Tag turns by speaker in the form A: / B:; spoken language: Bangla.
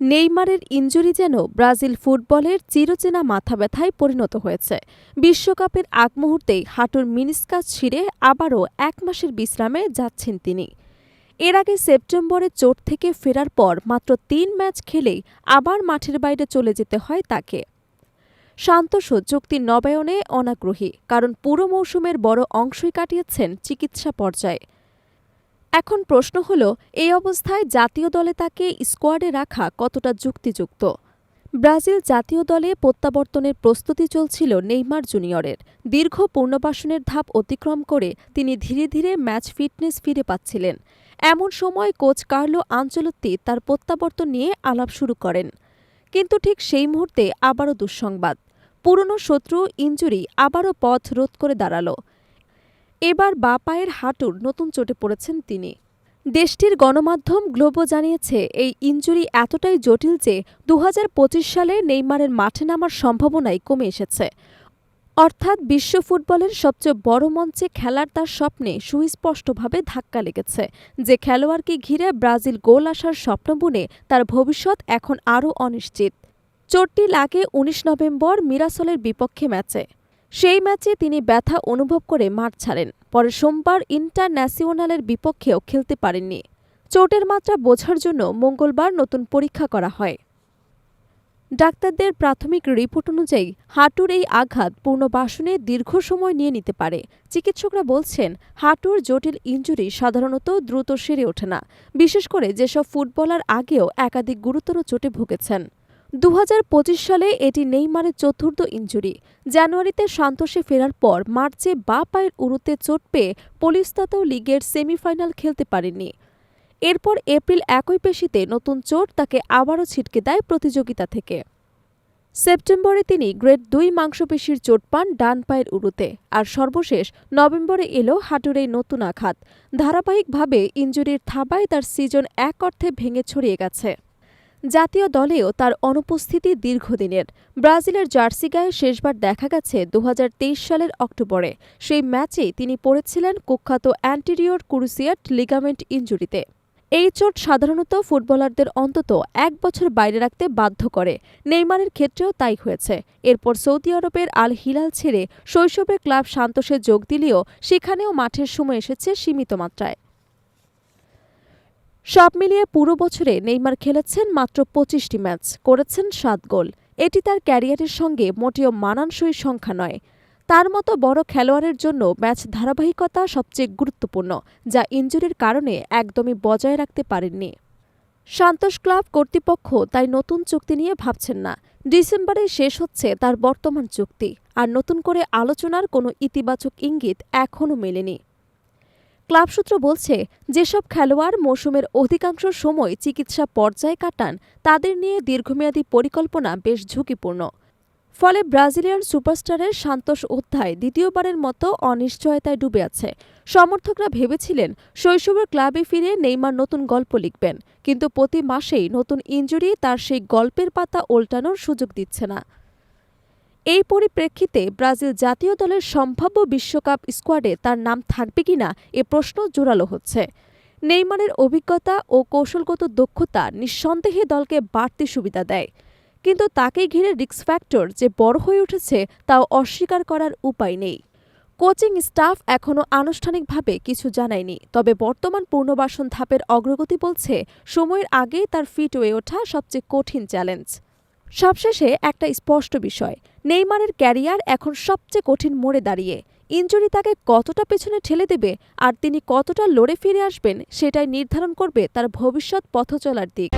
A: নেইমারের ইনজুরি যেন ব্রাজিল ফুটবলের চিরচেনা মাথা ব্যথায় পরিণত হয়েছে। বিশ্বকাপের আগ মুহূর্তেই হাঁটুর মিনিসকাস ছিঁড়ে আবারও এক মাসের বিশ্রামে যাচ্ছেন তিনি। এর আগে সেপ্টেম্বরে চোট থেকে ফেরার পর মাত্র তিন ম্যাচ খেলেই আবার মাঠের বাইরে চলে যেতে হয় তাকে। সান্তোষ চুক্তি নবায়নে অনাগ্রহী, কারণ পুরো মৌসুমের বড় অংশই কাটিয়েছেন চিকিৎসা পর্যায়ে। এখন প্রশ্ন হল, এই অবস্থায় জাতীয় দলে তাকে স্কোয়াডে রাখা কতটা যুক্তিযুক্ত? ব্রাজিল জাতীয় দলে প্রত্যাবর্তনের প্রস্তুতি চলছিল নেইমার জুনিয়রের। দীর্ঘ পূর্ণবাসনের ধাপ অতিক্রম করে তিনি ধীরে ধীরে ম্যাচ ফিটনেস ফিরে পাচ্ছিলেন। এমন সময় কোচ কার্লো আঞ্চলত্তি তার প্রত্যাবর্তন নিয়ে আলাপ শুরু করেন। কিন্তু ঠিক সেই মুহূর্তে আবারও দুঃসংবাদ। পুরনো শত্রু ইঞ্জুরি আবারও পথ রোধ করে দাঁড়াল। এবার বা পায়ের হাঁটুর নতুন চোটে পড়েছেন তিনি। দেশটির গণমাধ্যম গ্লোবো জানিয়েছে, এই ইঞ্জুরি এতটাই জটিল যে দু হাজার পঁচিশ সালে নেইমারের মাঠে নামার সম্ভাবনাই কমে এসেছে। অর্থাৎ বিশ্ব ফুটবলের সবচেয়ে বড় মঞ্চে খেলার তার স্বপ্নে সুস্পষ্টভাবে ধাক্কা লেগেছে, যে খেলোয়াড়কে ঘিরে ব্রাজিল গোল আসার স্বপ্ন বুনে তার ভবিষ্যৎ এখন আরও অনিশ্চিত। চোটটি লাগে ১৯ নভেম্বর মিরাসলের বিপক্ষে ম্যাচে। সেই ম্যাচে তিনি ব্যথা অনুভব করে মাঠ ছাড়েন। পরে সোমবার ইন্টারন্যাশনালের বিপক্ষেও খেলতে পারেননি। চোটের মাত্রা বোঝার জন্য মঙ্গলবার নতুন পরীক্ষা করা হয়। ডাক্তারদের প্রাথমিক রিপোর্ট অনুযায়ী হাঁটুর এই আঘাত পুনর্বাসনে দীর্ঘ সময় নিয়ে নিতে পারে। চিকিৎসকরা বলছেন, হাঁটুর জটিল ইঞ্জুরি সাধারণত দ্রুত সেরে ওঠে না। বিশেষ করে যেসব ফুটবলার আগেও একাধিক গুরুতর চোটে ভুগেছেন। দু হাজার পঁচিশ সালে এটি নেইমারের চতুর্থ ইঞ্জুরি। জানুয়ারিতে সান্তোষে ফেরার পর মার্চে বা পায়ের উরুতে চোট পেয়ে পলিস্তাতেও লিগের সেমিফাইনাল খেলতে পারেননি এরপর এপ্রিল একই পেশিতে নতুন চোট তাকে আবারও ছিটকে দেয় প্রতিযোগিতা থেকে। সেপ্টেম্বরে তিনি গ্রেড দুই মাংসপেশির চোট পান ডান পায়ের উরুতে আর সর্বশেষ নভেম্বরে এলো হাঁটুর এই নতুন আঘাত। ধারাবাহিকভাবে ইঞ্জুরির থাবায় তার সিজন এক অর্থে ভেঙে ছড়িয়ে গেছে। জাতীয় দলেও তার অনুপস্থিতি দীর্ঘদিনের। ব্রাজিলের জার্সি গায়ে শেষবার দেখা গেছে দু হাজার তেইশ সালের অক্টোবরে। সেই ম্যাচেই তিনি পড়েছিলেন কুখ্যাত অ্যান্টিরিয়র কুরুসিয়াট লিগামেন্ট ইঞ্জুরিতে। এই চোট সাধারণত ফুটবলারদের অন্তত এক বছর বাইরে রাখতে বাধ্য করে। নেইমারের ক্ষেত্রেও তাই হয়েছে। এরপর সৌদি আরবের আল হিলাল ছেড়ে শৈশবের ক্লাব সান্তোষে যোগ দিলেও সেখানেও মাঠের সময় এসেছে সীমিত মাত্রায়। সব মিলিয়ে পুরো বছরে নেইমার খেলেছেন মাত্র পঁচিশটি ম্যাচ, করেছেন সাত গোল। এটি তার ক্যারিয়ারের সঙ্গে মোটেও মানানসই সংখ্যা নয়। তার মতো বড় খেলোয়াড়ের জন্য ম্যাচ ধারাবাহিকতা সবচেয়ে গুরুত্বপূর্ণ, যা ইঞ্জুরির কারণে একদমই বজায় রাখতে পারেননি। সান্তোষ ক্লাব কর্তৃপক্ষ তাই নতুন চুক্তি নিয়ে ভাবছেন না। ডিসেম্বরে শেষ হচ্ছে তার বর্তমান চুক্তি, আর নতুন করে আলোচনার কোনো ইতিবাচক ইঙ্গিত এখনও মেলেনি। ক্লাব সূত্র বলছে, যেসব খেলোয়াড় মৌসুমের অধিকাংশ সময় চিকিৎসা পর্যায়ে কাটান, তাদের নিয়ে দীর্ঘমেয়াদী পরিকল্পনা বেশ ঝুঁকিপূর্ণ। ফলে ব্রাজিলিয়ান সুপারস্টারের সান্তোষ অধ্যায় দ্বিতীয়বারের মতো অনিশ্চয়তায় ডুবে আছে। সমর্থকরা ভেবেছিলেন, শৈশবের ক্লাবে ফিরে নেইমার নতুন গল্প লিখবেন, কিন্তু প্রতি মাসেই নতুন ইঞ্জুরি তার সেই গল্পের পাতা ওল্টানোর সুযোগ দিচ্ছে না। এই পরিপ্রেক্ষিতে ব্রাজিল জাতীয় দলের সম্ভাব্য বিশ্বকাপ স্কোয়াডে তার নাম থাকবে কিনা এ প্রশ্ন জোরালো হচ্ছে। নেইমারের অভিজ্ঞতা ও কৌশলগত দক্ষতা নিঃসন্দেহে দলকে বাড়তি সুবিধা দেয়। কিন্তু তাকে ঘিরে রিক্স ফ্যাক্টর যে বড় হয়ে উঠেছে তাও অস্বীকার করার উপায় নেই। কোচিং স্টাফ এখনও আনুষ্ঠানিকভাবে কিছু জানায়নি, তবে বর্তমান পুনর্বাসন ধাপের অগ্রগতি বলছে সময়ের আগেই তার ফিট হয়ে ওঠা সবচেয়ে কঠিন চ্যালেঞ্জ। সবশেষে একটা স্পষ্ট বিষয় নেইমারের ক্যারিয়ার এখন সবচেয়ে কঠিন মোড়ে দাঁড়িয়ে। ইঞ্জুরি তাকে কতটা পেছনে ঠেলে দেবে আর তিনি কতটা লড়ে ফিরে আসবেন সেটাই নির্ধারণ করবে তার ভবিষ্যৎ পথ চলার দিক।